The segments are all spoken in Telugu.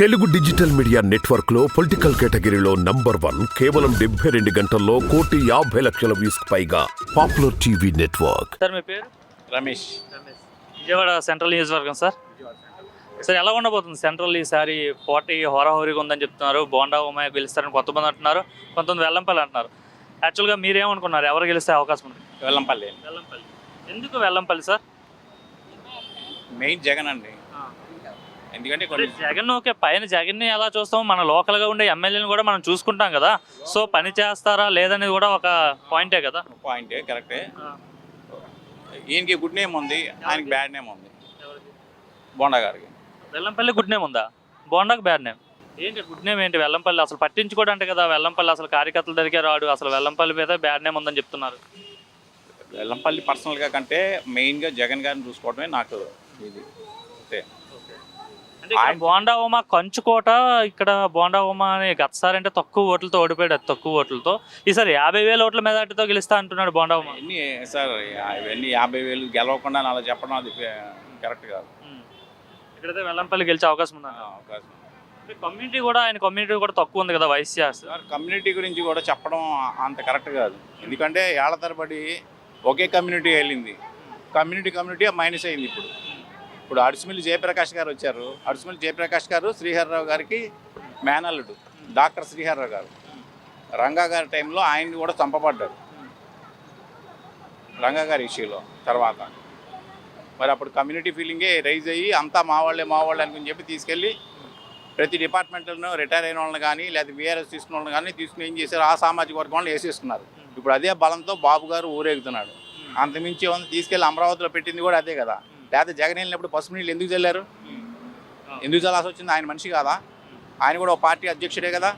తెలుగు డిజిటల్ మీడియా నెట్వర్క్లో పొలిటికల్ కేటగిరీలో నంబర్ వన్ కేవలం డెబ్బై రెండు గంటల్లో కోటి యాభై లక్షల వ్యూస్ పైగా పాపులర్ టీవీ నెట్వర్క్. సార్ మీ పేరు? రమేష్. విజయవాడ సెంట్రల్ నియోజకవర్గం సార్? సార్ ఎలా ఉండబోతుంది సెంట్రల్ ఈసారి పోటీ హోరాహోరీగా ఉందని చెప్తున్నారు బోండా ఉమాయ గెలుస్తారని కొంతమంది అంటున్నారు కొంతమంది వెల్లంపల్లి అంటున్నారు. యాక్చువల్గా మీరేమనుకున్నారు ఎవరు గెలిస్తే అవకాశం ఉంది? వెల్లంపల్లి. వెల్లంపల్లి. ఎందుకు వెల్లంపల్లి సార్? మెయిన్ జగన్ అండి. ఎందుకంటే జగన్ ఓకే పైన జగన్ని ఎలా చూస్తాం మన లోకల్గా ఉండే ఎమ్మెల్యేని కూడా మనం చూసుకుంటాం కదా. సో పని చేస్తారా లేదనేది కూడా ఒక పాయింటే కదా. పాయింటే కరెక్టే ఈయనకి గుడ్ నేమ్ ఉంది ఆయనకి బ్యాడ్ నేమ్ ఉంది. బోండా గారికి. వెల్లంపల్లి గుడ్ నేమ్ ఉందా? బోండాకు బ్యాడ్ నేమ్ ఏంటి గుడ్ నేమ్ ఏంటి? వెల్లంపల్లి అసలు పట్టించుకోవడంటే కదా వెల్లంపల్లి అసలు కార్యకర్తల దగ్గరికి రాడు అసలు వెల్లంపల్లి మీద బ్యాడ్ నేమ్ ఉందని చెప్తున్నారు. వెల్లంపల్లి పర్సనల్గా కంటే మెయిన్గా జగన్ గారిని చూసుకోవడమే నాకు ఇది. అంతే. బోండా ఉమా కంచుకోట ఇక్కడ బోండా ఉమా అని గతసారి అంటే తక్కువ ఓట్లతో ఓడిపోయాడు తక్కువ ఓట్లతో. ఈసారి యాభై వేల ఓట్ల మెజార్టీతో గెలుస్తా అంటున్నాడు బోండా ఉమా సార్ ఇవన్నీ యాభై వేలు గెలవకుండా అలా చెప్పడం అది కరెక్ట్ కాదు. ఇక్కడైతే వెల్లంపల్లి గెలిచే అవకాశం ఉందా. అవకాశం కమ్యూనిటీ కూడా ఆయన కమ్యూనిటీ కూడా తక్కువ ఉంది కదా సార్ కమ్యూనిటీ గురించి కూడా చెప్పడం అంత కరెక్ట్ కాదు. ఎందుకంటే ఏళ్ళ తరబడి ఒకే కమ్యూనిటీ వెళ్ళింది. కమ్యూనిటీ కమ్యూనిటీ మైనస్ అయింది ఇప్పుడు. ఇప్పుడు అడుసుమిల్లి జయప్రకాష్ గారు వచ్చారు. అడుసుమిల్లి జయప్రకాష్ గారు శ్రీహర్రావు గారికి మేనల్లుడు డాక్టర్ శ్రీహర్రావు గారు. రంగా గారి టైంలో ఆయన్ని కూడా చంపబడ్డాడు రంగా గారి ఇష్యూలో తర్వాత. మరి అప్పుడు కమ్యూనిటీ ఫీలింగే రైజ్ అయ్యి అంతా మా వాళ్ళే మా వాళ్ళే అనుకుని చెప్పి తీసుకెళ్ళి ప్రతి డిపార్ట్మెంట్లను రిటైర్ అయిన వాళ్ళని కానీ లేదా వీఆర్ఎస్ తీసుకున్న వాళ్ళని కానీ తీసుకుని ఏం చేశారు? ఆ సామాజిక వర్గం వాళ్ళు వేసేసుకున్నారు. ఇప్పుడు అదే బలంతో బాబు గారు ఊరేగుతున్నాడు. అంతమించి తీసుకెళ్ళి అమరావతిలో పెట్టింది కూడా అదే కదా. లేకపోతే జగన్ వెళ్ళినప్పుడు పసుపు నీళ్ళు ఎందుకు చల్లారు ఎందుకు చల్లాల్సి వచ్చింది? ఆయన మనిషి కాదా? ఆయన కూడా ఒక పార్టీ అధ్యక్షుడే కదా.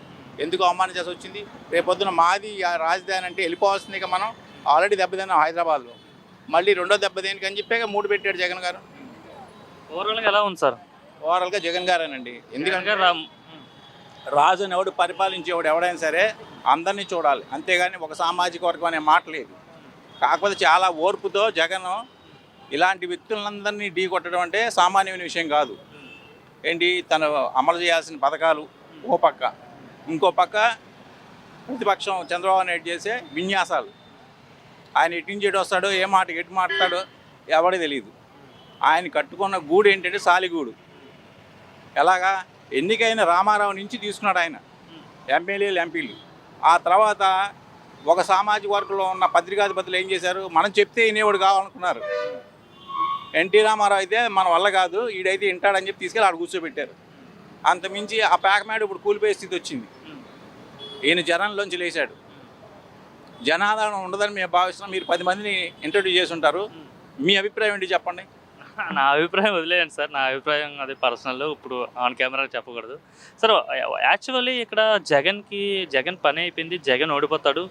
ఎందుకు అవమానించాల్సి వచ్చింది? రేపొద్దున మాది రాజధాని అంటే వెళ్ళిపోవాల్సింది ఇక మనం. ఆల్రెడీ దెబ్బతిన్నాం హైదరాబాద్లో. మళ్ళీ రెండో దెబ్బదేనికి అని చెప్పాక మూడు పెట్టాడు జగన్ గారు. ఓవరాల్గా ఎలా ఉంది సార్? ఓవరాల్గా జగన్ గారేనండి. ఎందుకంటే రాజుని ఎవడు పరిపాలించేవాడు ఎవడైనా సరే అందరినీ చూడాలి. అంతేగాని ఒక సామాజిక వర్గం అనే మాట లేదు. కాకపోతే చాలా ఓర్పుతో జగన్ ఇలాంటి వ్యక్తులందరినీ ఢీ కొట్టడం అంటే సామాన్యమైన విషయం కాదు. ఏంటి? తను అమలు చేయాల్సిన పథకాలు ఓ పక్క. ఇంకో పక్క ప్రతిపక్షం చంద్రబాబు నాయుడు చేసే విన్యాసాలు. ఆయన ఎటు నుంచి ఎటు వస్తాడో ఏ మాట ఎటు మాట్లాడో ఎవడో తెలియదు ఆయన కట్టుకున్న గూడు ఏంటంటే సాలిగూడు. ఎలాగా? ఎన్నికైన రామారావు నుంచి తీసుకున్నాడు ఆయన. ఎమ్మెల్యేలు ఎంపీలు. ఆ తర్వాత ఒక సామాజిక వర్గంలో ఉన్న పత్రికాధిపతులు ఏం చేశారు? మనం చెప్తే వినేవాడు కావాలనుకున్నారు. ఎన్టీ రామారావు అయితే మన వల్ల కాదు ఈడైతే వింటాడని చెప్పి తీసుకెళ్ళి ఆడ కూర్చోబెట్టారు. అంతమించి ఆ పేకమేడ ఇప్పుడు కూలిపోయే స్థితి వచ్చింది. ఈయన జనంలోంచి లేచాడు. జనాదరణ ఉండదని మేము భావిస్తున్నాం. మీరు పది మందిని ఇంట్రడ్యూస్ చేసి ఉంటారు మీ అభిప్రాయం ఏంటి చెప్పండి? నా అభిప్రాయం వదిలేయండి సార్. నా అభిప్రాయం అది పర్సనల్ ఇప్పుడు ఆన్ కెమెరా చెప్పకూడదు. సార్ యాక్చువల్లీ ఇక్కడ జగన్కి జగన్ పని అయిపోయింది. జగన్ ఓడిపోతాడు.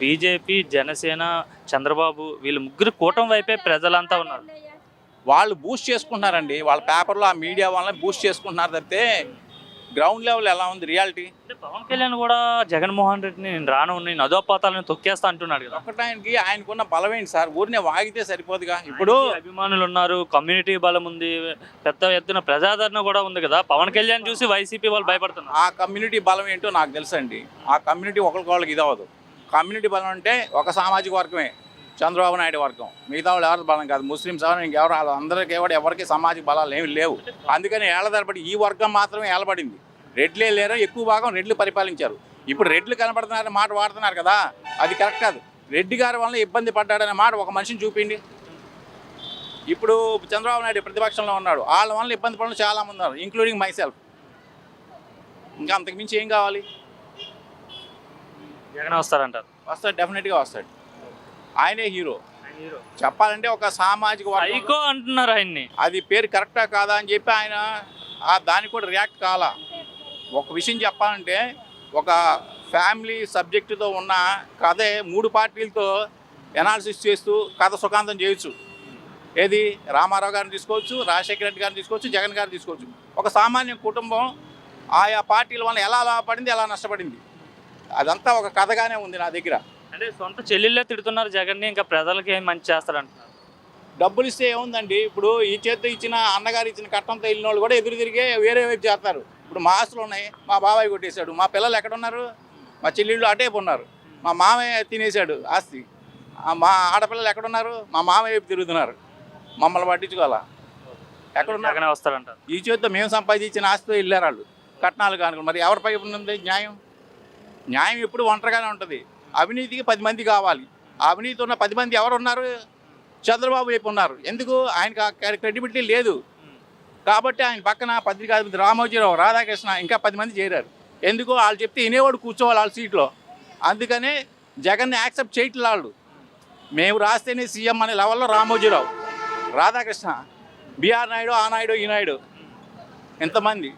బీజేపీ జనసేన చంద్రబాబు వీళ్ళు ముగ్గురు కూటమి వైపే ప్రజలంతా ఉన్నారు. వాళ్ళు బూస్ట్ చేసుకుంటున్నారండి. వాళ్ళ పేపర్లో ఆ మీడియా వాళ్ళని బూస్ట్ చేసుకుంటున్నారు తప్పితే గ్రౌండ్ లెవెల్ ఎలా ఉంది రియాలిటీ అంటే పవన్ కళ్యాణ్ కూడా జగన్మోహన్ రెడ్డిని నేను రాను నేను అధోపాతాలను తొక్కేస్తా అంటున్నాడు కదా. ఒక్కటానికి ఆయనకున్న బలం ఏంటి సార్? ఊరినే వాగితే సరిపోదుగా? ఇప్పుడు ఆయనకి అభిమానులు ఉన్నారు కమ్యూనిటీ బలం ఉంది పెద్ద ఎత్తున ప్రజాదరణ కూడా ఉంది కదా. పవన్ కళ్యాణ్ చూసి వైసీపీ వాళ్ళు భయపడుతున్నారు. ఆ కమ్యూనిటీ బలం ఏంటో నాకు తెలుసండి. ఆ కమ్యూనిటీ ఒకరికి ఇది అవ్వదు. కమ్యూనిటీ బలం అంటే ఒక సామాజిక వర్గమే చంద్రబాబు నాయుడు వర్గం. మిగతా వాళ్ళు ఎవరు బలం కాదు. ముస్లిమ్స్ ఎవరు ఇంకెవరు వాళ్ళు అందరికీ ఎవరు ఎవరికి సామాజిక బలాలు ఏమి లేవు. అందుకని ఏళ్ళ తరబడి ఈ వర్గం మాత్రమే ఏలబడింది. రెడ్లే లేరు ఎక్కువ భాగం రెడ్లు పరిపాలించారు. ఇప్పుడు రెడ్లు కనబడుతున్నారనే మాట వాడుతున్నారు కదా అది కరెక్ట్ కాదు. రెడ్డి గారి వల్ల ఇబ్బంది పడ్డాడనే మాట ఒక మనిషిని చూపిండి ఇప్పుడు చంద్రబాబు నాయుడు ప్రతిపక్షంలో ఉన్నాడు. వాళ్ళ వల్ల ఇబ్బంది పడిన చాలామంది ఉన్నారు ఇంక్లూడింగ్ మై సెల్ఫ్ ఇంకా అంతకుమించి ఏం కావాలి? జగన్ వస్తారంటారు వస్తాడు డెఫినెట్గా వస్తాడు. ఆయనే హీరో చెప్పాలంటే ఒక సామాజిక వర్గం అంటున్నారు ఆయన్ని. అది పేరు కరెక్టా కాదా అని చెప్పి ఆయన ఆ దానికి కూడా రియాక్ట్ కాలా. ఒక విషయం చెప్పాలంటే ఒక ఫ్యామిలీ సబ్జెక్టుతో ఉన్న కథే మూడు పార్టీలతో ఎనాలిసిస్ చేస్తూ కథ సుఖాంతం చేయొచ్చు. ఏది? రామారావు గారిని తీసుకోవచ్చు రాజశేఖర రెడ్డి గారిని తీసుకోవచ్చు జగన్ గారిని తీసుకోవచ్చు. ఒక సామాన్య కుటుంబం ఆయా పార్టీల వల్ల ఎలా లాభపడింది ఎలా నష్టపడింది? అదంతా ఒక కథగానే ఉంది నా దగ్గర. అంటే సొంత చెల్లెళ్ళే తిడుతున్నారు జగన్ని ఇంకా ప్రజలకి ఏం మంచి చేస్తారంటున్నారు? డబ్బులు ఇస్తే ఏముందండి? ఇప్పుడు ఈ చేత్తో ఇచ్చిన అన్నగారు ఇచ్చిన కట్టంతో వెళ్ళిన వాళ్ళు కూడా ఎదురు తిరిగే వేరే వైపు చేస్తారు. ఇప్పుడు మా ఆస్తులు ఉన్నాయి మా బాబాయ్ కొట్టేశాడు మా పిల్లలు ఎక్కడ ఉన్నారు మా చెల్లెళ్ళు అటే ఉన్నారు. మా మామయ్య తినేశాడు ఆస్తి. మా ఆడపిల్లలు ఎక్కడున్నారు? మా మామయ్య వైపు తిరుగుతున్నారు. మమ్మల్ని పట్టించుకోవాలా? ఎక్కడున్నారు? వస్తాడంటారు. ఈ చేతితో మేము సంపాదించిన ఆస్తితో వెళ్ళారు వాళ్ళు. కట్నాలు కానుక మరి ఎవరిపై ఉంది న్యాయం? న్యాయం ఎప్పుడు ఒంటరిగానే ఉంటుంది. అవినీతికి పది మంది కావాలి. అవినీతి ఉన్న పది మంది ఎవరు ఉన్నారు చంద్రబాబు వైపు ఉన్నారు. ఎందుకు? ఆయనకు క్రెడిబిలిటీ లేదు. కాబట్టి ఆయన పక్కన పత్రికాధిపతి రామోజీరావు రాధాకృష్ణ ఇంకా పది మంది చేరారు. ఎందుకు? వాళ్ళు చెప్తే వినేవాడు కూర్చోవాలి వాళ్ళ సీట్లో. అందుకనే జగన్ని యాక్సెప్ట్ చేయట్లే వాళ్ళు. మేము రాస్తేనే సీఎం అనే లెవెల్లో రామోజీరావు. రాధాకృష్ణ బీఆర్ నాయుడు ఆ నాయుడు ఈ నాయుడు. ఎంతమంది?